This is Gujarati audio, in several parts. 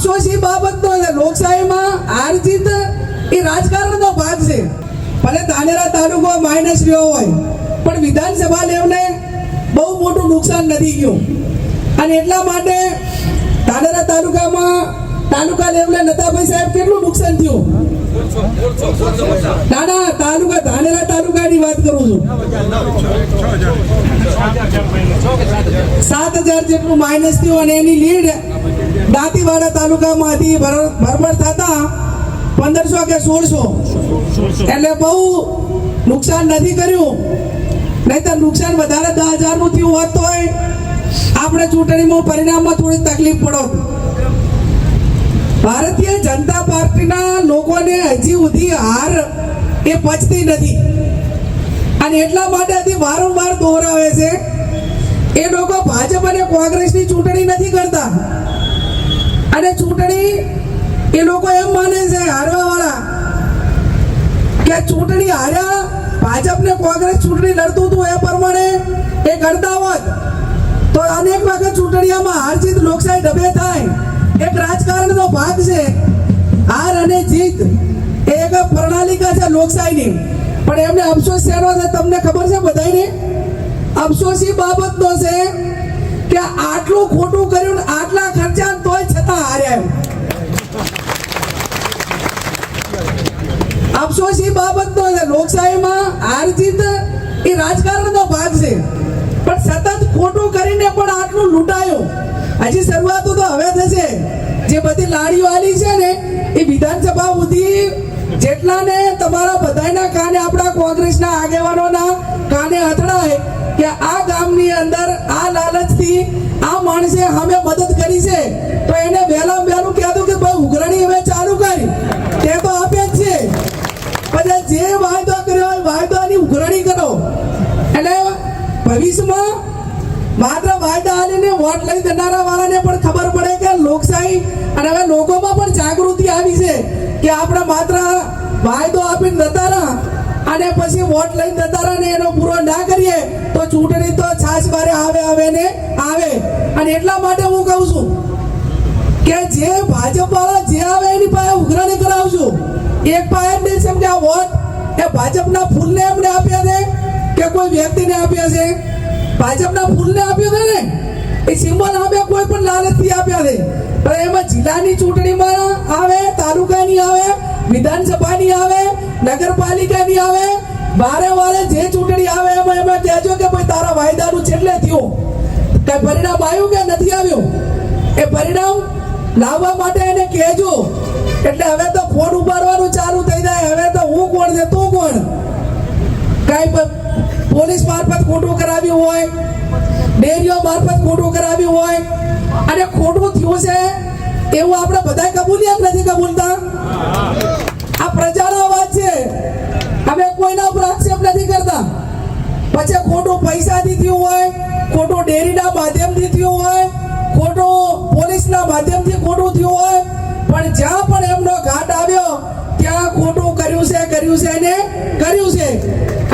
અફસોસ એ બાબતનો છે લોકશાહીમાં હાર જીત એ રાજકારણનો ભાગ છે. ભલે ધાનેરા તાલુકો માઇનસ રહ્યો હોય, પણ વિધાનસભા લેવલે બહુ મોટું નુકસાન નથી ગયું અને એટલા માટે ધાનેરા તાલુકામાં તાલુકા લેવલે નતાભાઈ સાહેબ કેટલું નુકસાન થયું? ના તાલુકા, ધાનેરા તાલુકાની વાત કરું છું. સાત હજાર જેટલું માઇનસ થયું અને એની લીડ દાંતીવાડા તાલુકામાં હતી. ભર- ભરભર થતા પંદરસો કે સોળસો. એટલે બહુ નુકસાન નથી કર્યું. નહીં તો નુકસાન વધારે દસ હજારનું થયું હોત તો આપણે ચૂંટણીમાં પરિણામમાં થોડી તકલીફ પડોત. ભારતીય જનતા પાર્ટીના લોકોને હજી સુધી હાર એ પચતી નથી. અને એટલા માટે હજી વારંવાર દોહરાવે છે. એ લોકો ભાજપ અને કોંગ્રેસની ચૂંટણી નથી કરતા. અને ચૂંટણી એ લોકો એમ માને છે હારવા વાળા કે ચૂંટણી હાર્યા, ભાજપ ને કોંગ્રેસ ચૂંટણી લડતું હતું એ પ્રમાણે એ કરતા હોત. તો અનેક વખત ચૂંટણીઓમાં હાર જીત લોકશાહી ડબે થાય. એક રાજકારણનો ભાગ છે. હાર અને જીત એક પ્રણાલિકા છે લોકશાહીની. પણ એમને અફસોસ શેનો છે તમને ખબર છે બધાને અફસોસ એ બાબતનો છે કે આટલું ખોટું કર્યું આટલા ખર્ચા તોય છતાં હાર્યા એમ. અફસોસ એ બાબતનો છે લોકશાહીમાં હાર જીત એ રાજકારણનો ભાગ છે. પણ સતત ખોટું કરીને પણ આટલું લૂંટાયું. હજી શરૂઆત જે બધી લાડી વાલી છે ને, એ વિધાનસભા સુધી જેટલાને તમારા બધાના કાને આપણા કોંગ્રેસના આગેવાનોના કાને અથડાય કે આ ગામની અંદર આ લાલચથી આ માણસે અમે મદદ કરી છે, તો એને વહેલા વહેલું કહેતું કે ભાઈ ઉઘરણી હવે ચાલુ કરી. તે તો આપે જ છે. પછી જે વાયદો કર્યો હોય વાયદાની ઉઘરણી કરો. એટલે ભવિષ્યમાં માત્ર વાયદા આલીને વોટ લઈ દેનારા વાળાને પણ લોકશાહી અને હવે લોકોમાં પણ જાગૃતિ આવી છે કે આપણે માત્ર વાયદો આપીને નતારા અને પછી વોટ લઈને નતારા ને એનો પૂરો ના કરીએ તો ચૂંટણી તો છાસ મારે આવે આવે ને આવે. અને એટલા માટે હું કહું છું કે જે ભાજપ વાળા જે આવે એની પાસે ઉઘરાણી કરાવશું એક પાસે જ નહીં આ વોટ એ ભાજપના ફૂલને એમને આપ્યા છે કે કોઈ વ્યક્તિને આપ્યા છે? ભાજપના ફૂલને આપ્યો છે ને? એ સિમ્બોલ આપ્યા કોઈ પણ લાલચથી આપ્યા છે પણ એમાં જિલ્લાની ચૂંટણીમાં આવે, તાલુકાની આવે, વિધાનસભાની આવે, નગરપાલિકાની આવે, વારે વારે જે ચૂંટણી આવે એમાં એમાં કહેજો કે ભાઈ તારા વાયદાનું છેલ્લે થયું. કઈ પરિણામ આવ્યું કે નથી આવ્યું? એ પરિણામ લાવવા માટે એને કહેજો. એટલે હવે તો ફોન ઉપાડવાનું ચાલુ થઈ જાય. હવે તો હું કોણ છે, તું કોણ? કાંઈ પોલીસ મારફત ખોટું કરાવ્યું હોય ડેરીઓ મારફત ખોટું કરાવ્યું હોય, અને ખોટું થયું છે, એવું આપણે બધા કબૂલ્યા જ નથી કબૂલતા? આ પ્રજાનો અવાજ છે. અમે કોઈના ઉપર આક્ષેપ નથી કરતા. પછી ખોટું પૈસાથી થયું હોય, ખોટું ડેરીના માધ્યમથી થયું હોય, ખોટું પોલીસના માધ્યમથી ખોટું થયું હોય, પણ જ્યાં પણ એમનો ઘાટ આવ્યો ત્યાં ખોટું કર્યું છે કર્યું છે ને કર્યું છે?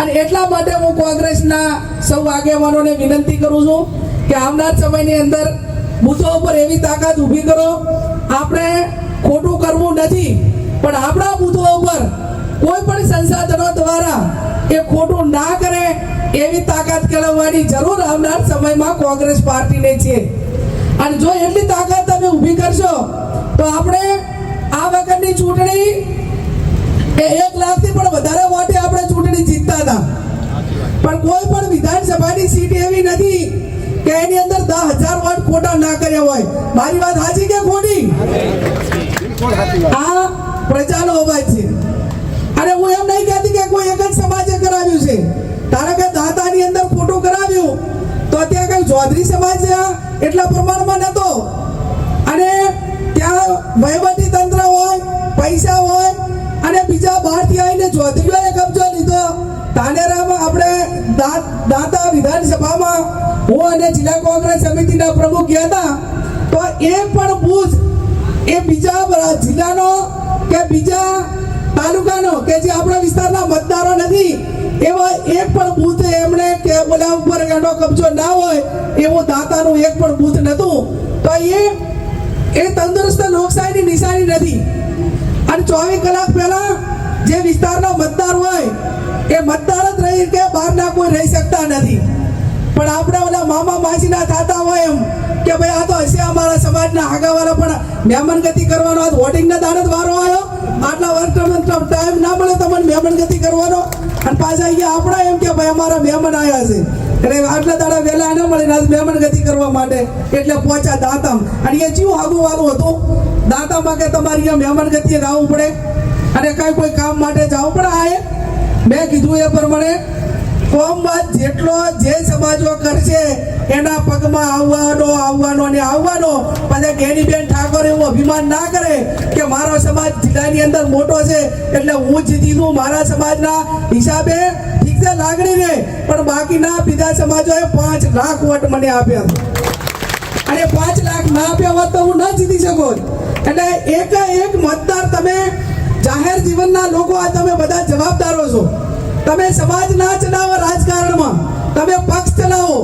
અને એટલા માટે હું કોંગ્રેસના સૌ આગેવાનોને વિનંતી કરું છું કે આવનાર સમયની અંદર બુથો ઉપર એવી તાકાત ઊભી કરો. આપણે ખોટું કરવું નથી, પણ આપણા બુથો ઉપર કોઈ પણ સંસાધનો દ્વારા એ ખોટું ના કરે એવી તાકાત કેળવવાની જરૂર આવનાર સમયમાં કોંગ્રેસ પાર્ટીને છે. અને જો એટલી તાકાત તમે ઊભી કરશો, તો આપણે આ વખતની ચૂંટણી એ એક લાખથી પણ વધારે વોટે આપણે ચૂંટણી જીતતા હતા. પણ કોઈ પણ વિધાનસભાની સીટ એવી નથી કે એની અંદર દસ હજાર વોટ ખોટા ના કર્યા હોય. મારી વાત સાચી કે ખોટી? આ પ્રજાનો અવાજ છે. અને હું એમ નહીં કહેતી કે કોઈ એક જ સમાજે કરાવ્યું છે. ધારો કે દાતાની અંદર ખોટું કરાવ્યું? તો ત્યાં કઈ ચૌધરી સમાજ એટલા પ્રમાણમાં નતો. અને ત્યાં વહીવટી આવીને કબજો લીધો ધાનેરામાં આપણે દાંતા વિધાનસભામાં હું અને જિલ્લા કોંગ્રેસ સમિતિના પ્રમુખ ગયા હતા. તો એ પણ બૂથ એ બીજા જિલ્લાનો કે બીજા તાલુકાનો કે જે આપણા વિસ્તારના મતદારો નથી, એવા એક પણ બૂથ એમણે કે બોલા ઉપર એનો કબજો ના હોય એવું દાતાનું એક પણ બૂથ નહોતું. તો એ એ તંદુરસ્ત લોકશાહી નથી. અને ચોવીસ કલાક પહેલા જે વિસ્તારનો મતદાર હોય, એ મતદાર જ રહી કે બહારના કોઈ રહી શકતા નથી. પણ આપણે ઓલા મામા માસીના થતા હોય એમ કે ભાઈ આ તો હશે અમારા સમાજના આગાવાળા, પણ મહેમાન ગતિ કરવાનો આ વોટિંગના દાડે જ વારો આવ્યો. આટલા વર્ષ ટાઈમ ના મળે તમને મહેમાન ગતિ કરવાનો. અને પાછા અહીંયા આપણા એમ કે ભાઈ અમારા મહેમાન આવ્યા છે. એટલે આટલા દાડા વહેલા ના મળે આજ મહેમાન ગતિ કરવા માટે. એટલે પહોંચ્યા દાંતમ. અને એ જીવ આગું વાળું હતું. દાંતામાં કે તમારે મહેમાન ગતિએ આવવું પડે. અને કઈ કોઈ કામ માટે જાઓ પણ આ મેં કીધું એ પ્રમાણે કોમવાદ જેટલો જે સમાજો કરશે એના પગમાં આવવાનો આવવાનો ને આવવાનો, પછી ગેનીબેન ઠાકોર એવું અભિમાન ના કરે કે મારો સમાજ જિલ્લાની અંદર મોટો છે એટલે હું જીતી દઉં મારા સમાજના હિસાબે ઠીક છે લાગણી રે પણ બાકીના બીજા સમાજોએ પાંચ લાખ વોટ મને આપ્યા અને પાંચ લાખ ના આપ્યા હોત તો હું ન જીતી શકો. એટલે એક એક મતદાર તમે જાહેર જીવનના લોકો આ તમે બધા જવાબદારો છો. તમે સમાજ ના ચલાવો રાજકારણમાં. તમે પક્ષ ચલાવો.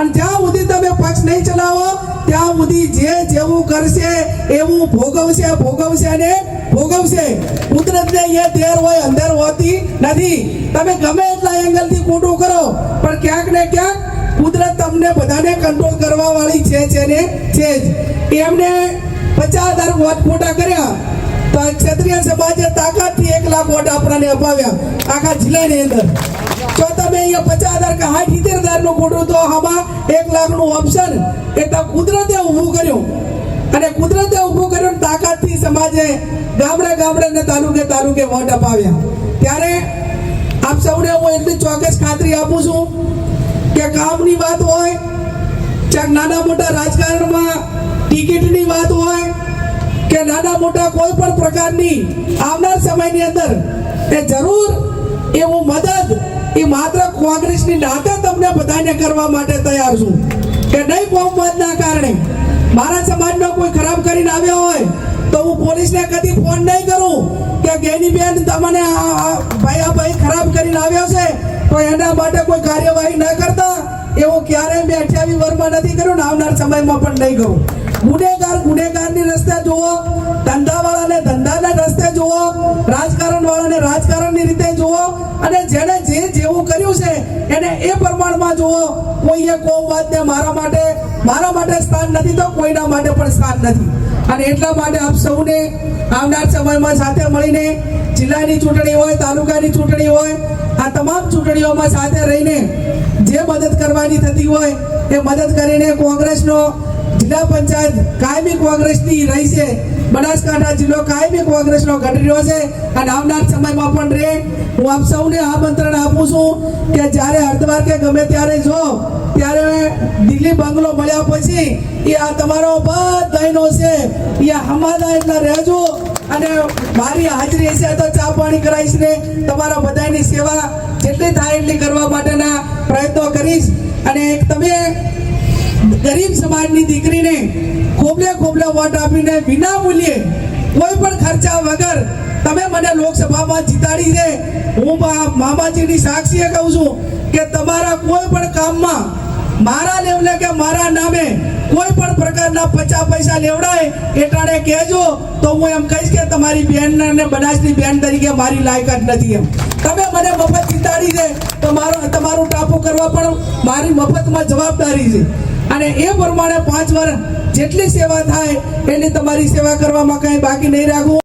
અને જ્યાં સુધી તમે પક્ષ નહીં ચલાવો, ત્યાં સુધી જે જેવું કરશે, એવું ભોગવશે ભોગવશે અને ભોગવશે. કુદરતને એ તેર હોય, અંદર હોતી નથી. તમે ગમે એટલા એંગલથી ખોટું કરો, પણ ક્યાંક ને ક્યાંક કુદરત તમને બધાને કંટ્રોલ કરવા વાળી છે છે ને છે જ. એમને પચાસ હજાર વોટ ખોટા કર્યા. ક્ષત્રિય સમાજે તાકાતથી એક લાખ વોટ આપણાને અપાવ્યા. આખા જિલ્લાની અંદર. જો તમે અહીંયા પચાસ હજાર કે સાઠ સિત્તેર હજારનું ખોટું તો આમાં એક લાખનું ઓપ્શન એ કુદરતે ઊભું કર્યું. અને કુદરતે ઊભું કર્યું તાકાતથી સમાજે ગામડે ગામડે ને તાલુકે તાલુકે વોટ અપાવ્યા. ત્યારે આપ સૌને હું એટલી ચોક્કસ ખાતરી આપું છું કે કામની વાત હોય ચાક નાના મોટા રાજકારણમાં ટિકિટની વાત હોય કે નાના મોટા કોઈ પણ પ્રકારની આવનાર સમયની અંદર એ જરૂર એવું મદદ, એ માત્ર કોંગ્રેસની નાતે તમને બધાને કરવા માટે તૈયાર છું. કે નહીં કોમવાદના કારણે મારા સમાજનો કોઈ ખરાબ કરીને આવ્યો હોય, તો હું પોલીસને કદી ફોન નહીં કરું કે ગેની બેન તમને ભાઈ, આ ભાઈ ખરાબ કરીને આવ્યો છે, તો એના માટે કોઈ કાર્યવાહી ન કરતા, એવું ક્યારેય મેં અઠ્યાવીસ વર્ષમાં નથી કર્યું ને આવનાર સમયમાં પણ નહીં કરું. ગુનેગાર, ગુનેગારની રસ્તે જુઓ, ધંધાવાળાને ધંધાના રસ્તે જુઓ રાજકારણ વાળાને રાજકારણની રીતે જુઓ, અને જેણે જે જેવું કર્યું છે, એને એ પ્રમાણમાં જુઓ, કોઈએ કોમવાદને મારા માટે મારા માટે સ્થાન નથી તો કોઈના માટે પણ સ્થાન નથી. અને એટલા માટે આપ સૌને આવનાર સમયમાં સાથે મળીને જિલ્લાની ચૂંટણી હોય, તાલુકાની ચૂંટણી હોય, આ તમામ ચૂંટણીઓમાં સાથે રહીને જે મદદ કરવાની થતી હોય, એ મદદ કરીને કોંગ્રેસનો જિલ્લા પંચાયત કાયમી કોંગ્રેસની રહી છે. બનાસકાંઠા જિલ્લો કાયમી કોંગ્રેસનો ઘટી રહ્યો છે. અને આવનાર સમયમાં પણ રહે હું આપ સૌને આમંત્રણ આપું છું કે જ્યારે હરદ્વાર કે ગમે ત્યારે જો, ત્યારે દિલ્હી બંગલો મળ્યા પછી એ આ તમારો બધાનો છે. એ હમાદા એટલા રહેજો. અને મારી હાજરી હશે તો ચા પાણી કરાવીશ ને તમારા બધાની સેવા જેટલી થાય એટલી કરવા માટેના પ્રયત્નો કરીશ. અને તમે ગરીબ સમાજની દીકરીને ખોબલે ખોબલે વોટ આપીને વિના મૂલ્યે કોઈ પણ ખર્ચા વગર તમે મને લોકસભામાં જીતાડી છે, હું મામાજીની સાક્ષીએ કહું છું કે તમારા કોઈ પણ કામમાં મારા લેવલે કે મારા નામે કોઈ પણ પ્રકારના પચાસ પૈસા લેવડાય એટાણે કહેજો તો હું એમ કહીશ કે તમારી બેન ને બનાસની બેન તરીકે મારી લાયકાત નથી એમ. તમે મને મફત જીતાડી છે મારો તમારું ટાપુ કરવા પણ મારી મફતમાં જવાબદારી છે. અને એ પ્રમાણે પાંચ વર્ષ જેટલી સેવા થાય, એની તમારી સેવા કરવામાં કાંઈ બાકી નહીં રાખવું.